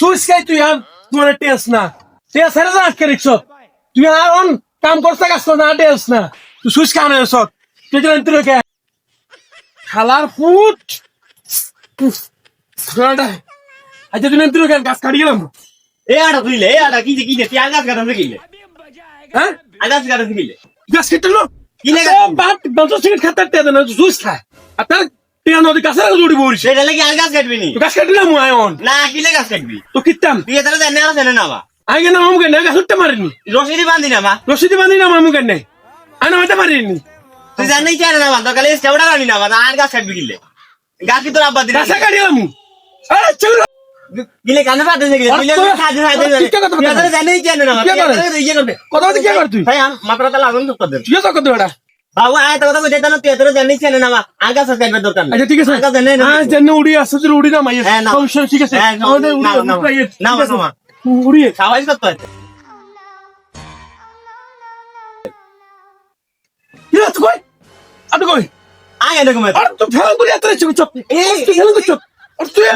Suskai tu ia tu ana tes na. Te sara na kerikso. Tu ia on কাম করতে কাজ না টেস না তুই সুস কানে সব তুই যে নentino que খালার ফুট আচ্ছা তুই নentino que গাছ কাটি গেলাম এ আড়া তুইলে এ আড়া কি যে কি যে তুই আগাছ গাছ কিলে হ্যাঁ? আগাছ গাছ কিলে গাছ কেটে কি লেগে? বাট দশ সিগারেট খাতে তে না জুস খায়। আর তার টিয়া নদী কাছে জুড়ি বড়িছে সেটা লাগি আগাছ কাটবি নি। গাছ কাটলাম মুই আয়ন? না কিলে গাছ কাটবি? তো কিতাম। তুই এতারে জানে আছে না বা? আগে না মামু কেন গাছ উঠতে মারিনি রশিদি বান্ধি না মা। রশিদি বান্ধি না মামু কেন। আয় না হইতে মারিনি তুই জানি চাই না মা তো কালে সেওড়া রানি না মা আর গাছ কাটবি কিলে? গাছ কি তোর আব্বা দিনা গাছে কাটিলাম আরে চল কিলে কানে পাতে গেলে আর কিলে তোর- খাজে খাজে আর তুই কে কথা বলছিস? এতারে জানি চাই না কে করে? ইয়ে করবে কথা বলতে কি কর তুই? ভাই আম মাত্রাটা লাগুন তো কর ঠিক আছে কত বেটা বাবু আয় তো কথা কইতে না তুই এতারে জানি চাই না মা। আর গাছ দরকার আচ্ছা ঠিক আছে। আগাছ জানে না। আজ জন্য উড়ি আসছে যে উড়ি না মাইয়ে হ্যাঁ, না। ঠিক আছে। হ্যাঁ, আমাদের উড়ি না, না, না, না। উড়ি। সাবাইজ করতে হয় কি আছে কই? আতো কই? আয় এরকম আর তো ফেলা করে এত চুপ চুপ এই তুই ফেলা চুপ আর তুই